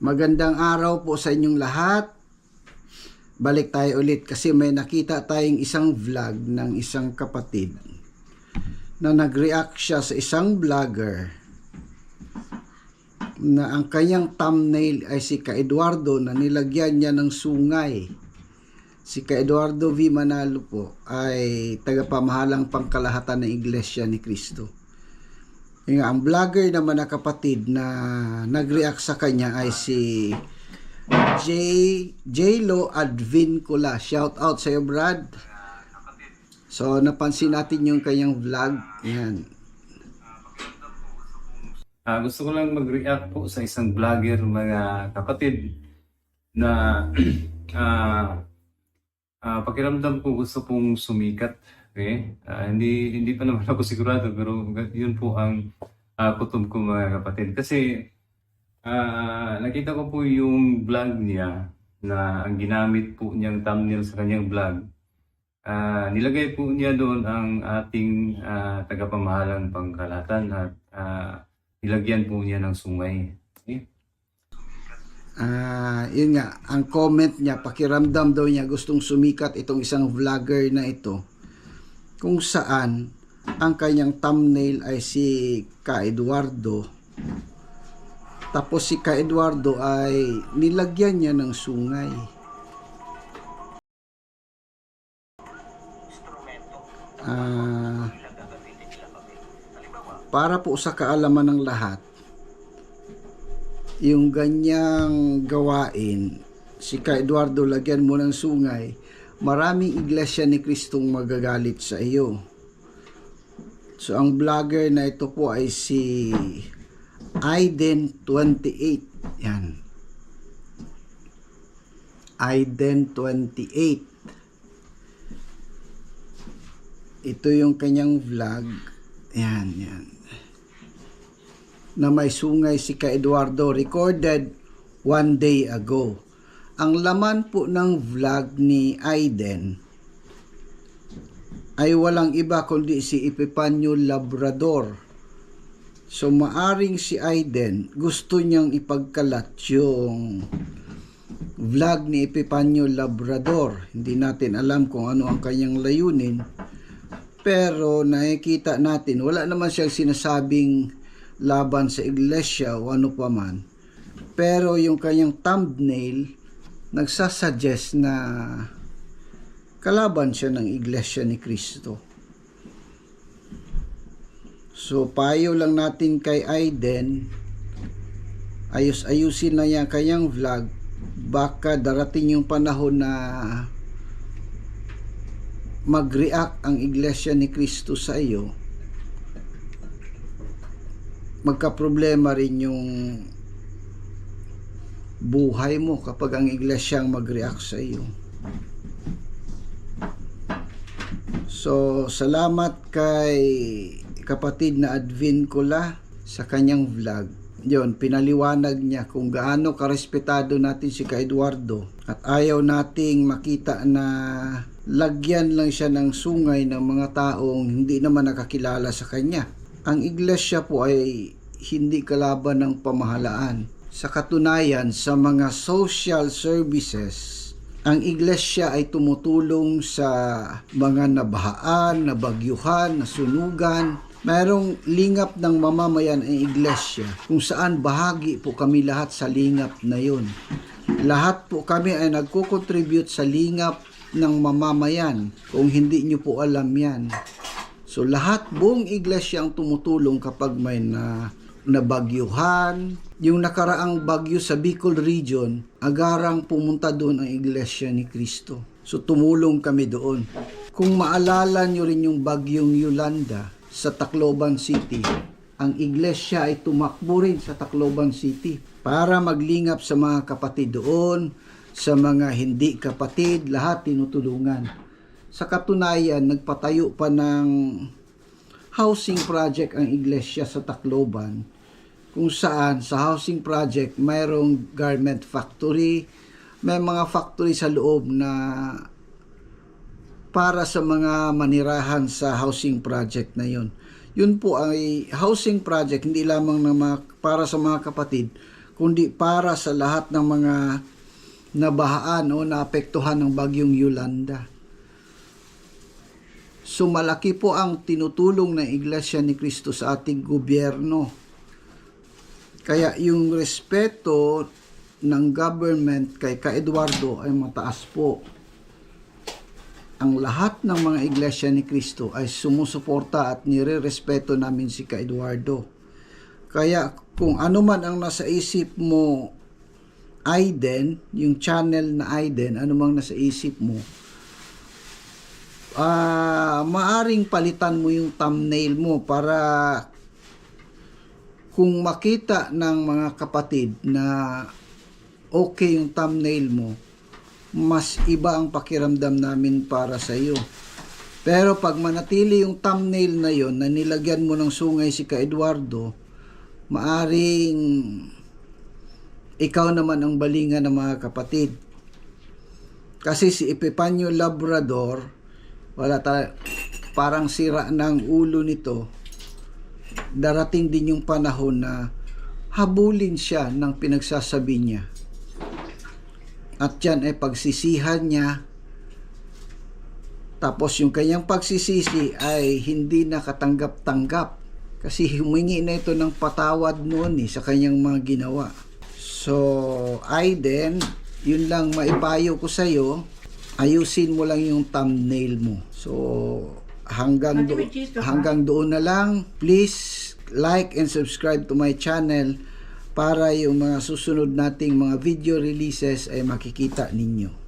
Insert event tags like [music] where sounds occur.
Magandang araw po sa inyong lahat. Balik tayo ulit kasi may nakita tayong isang vlog ng isang kapatid na nag-react siya sa isang vlogger na ang kanyang thumbnail ay si Ka Eduardo na nilagyan niya ng sungay. Si Ka Eduardo V. Manalo po ay tagapamahalang pangkalahatan ng Iglesia ni Cristo. Yung ang vlogger naman na kapatid na nag-react sa kanya ay si J. J-Lo Advincula. Shout out sa iyo, Brad. So, napansin natin yung kanyang vlog. Yan. Ah, gusto ko lang mag-react po sa isang vlogger mga kapatid na [clears throat] ah ah, pakiramdam ko gusto pong sumikat. Okay? Ah, hindi hindi pa naman [laughs] ako sigurado pero yun po ang ah, kutob ko mga kapatid. Kasi ah, nakita ko po yung vlog niya na ang ginamit po niyang thumbnail sa kanyang vlog. Ah, nilagay po niya doon ang ating ah, tagapamahalang pangkalatan at ah, nilagyan po niya ng sungay. Okay? Ah, yun nga, ang comment niya, pakiramdam daw niya gustong sumikat itong isang vlogger na ito. Kung saan ang kanyang thumbnail ay si Ka Eduardo. Tapos si Ka Eduardo ay nilagyan niya ng sungay. Ah, para po sa kaalaman ng lahat, yung ganyang gawain, si Ka Eduardo, lagyan mo ng sungay, maraming iglesia ni Kristong magagalit sa iyo. So, ang vlogger na ito po ay si Aiden28. Yan. Aiden28. Ito yung kanyang vlog. Yan, yan na may sungay si Ka Eduardo recorded one day ago. Ang laman po ng vlog ni Aiden ay walang iba kundi si Epipanyo Labrador. So maaring si Aiden gusto niyang ipagkalat yung vlog ni Epipanyo Labrador. Hindi natin alam kung ano ang kanyang layunin. Pero nakikita natin, wala naman siyang sinasabing laban sa iglesia o ano pa man. Pero yung kanyang thumbnail nagsasuggest na kalaban siya ng iglesia ni Kristo. So payo lang natin kay Aiden. Ayos-ayusin na yan kanyang vlog. Baka darating yung panahon na mag-react ang iglesia ni Kristo sa iyo. Magkaproblema rin yung buhay mo kapag ang iglesia ang mag-react sa iyo. So, salamat kay kapatid na Advincula sa kanyang vlog. Yon, pinaliwanag niya kung gaano karespetado natin si Ka Eduardo at ayaw nating makita na lagyan lang siya ng sungay ng mga taong hindi naman nakakilala sa kanya ang iglesia po ay hindi kalaban ng pamahalaan. Sa katunayan, sa mga social services, ang iglesia ay tumutulong sa mga nabahaan, nabagyuhan, nasunugan. Mayroong lingap ng mamamayan ang iglesia kung saan bahagi po kami lahat sa lingap na yun. Lahat po kami ay nagko-contribute sa lingap ng mamamayan kung hindi nyo po alam yan. So lahat buong iglesia ang tumutulong kapag may na nabagyuhan. Yung nakaraang bagyo sa Bicol region, agarang pumunta doon ang iglesia ni Kristo. So tumulong kami doon. Kung maalala nyo rin yung bagyong Yolanda sa Tacloban City, ang iglesia ay tumakbo rin sa Tacloban City para maglingap sa mga kapatid doon, sa mga hindi kapatid, lahat tinutulungan. Sa katunayan, nagpatayo pa ng housing project ang iglesia sa Tacloban kung saan sa housing project mayroong garment factory, may mga factory sa loob na para sa mga manirahan sa housing project na yun. Yun po ay housing project hindi lamang na mga, para sa mga kapatid kundi para sa lahat ng mga nabahaan o naapektuhan ng bagyong Yolanda. So malaki po ang tinutulong ng Iglesia ni Cristo sa ating gobyerno. Kaya yung respeto ng government kay Ka Eduardo ay mataas po. Ang lahat ng mga iglesia ni Cristo ay sumusuporta at nire-respeto namin si Ka Eduardo. Kaya kung ano man ang nasa isip mo, Aiden, yung channel na Aiden, ano mang nasa isip mo, ah maaring palitan mo yung thumbnail mo para kung makita ng mga kapatid na okay yung thumbnail mo, mas iba ang pakiramdam namin para sa iyo. Pero pag manatili yung thumbnail na yon na nilagyan mo ng sungay si Ka Eduardo, maaring ikaw naman ang balingan ng mga kapatid. Kasi si Epipanyo Labrador, wala ta parang sira ng ulo nito. Darating din yung panahon na habulin siya ng pinagsasabi niya. At yan ay pagsisihan niya. Tapos yung kanyang pagsisisi ay hindi nakatanggap-tanggap. Kasi humingi na ito ng patawad noon eh, sa kanyang mga ginawa. So, Aiden, yun lang maipayo ko sa'yo ayusin mo lang yung thumbnail mo. So, hanggang, do- hanggang doon na lang. Please like and subscribe to my channel para yung mga susunod nating mga video releases ay makikita ninyo.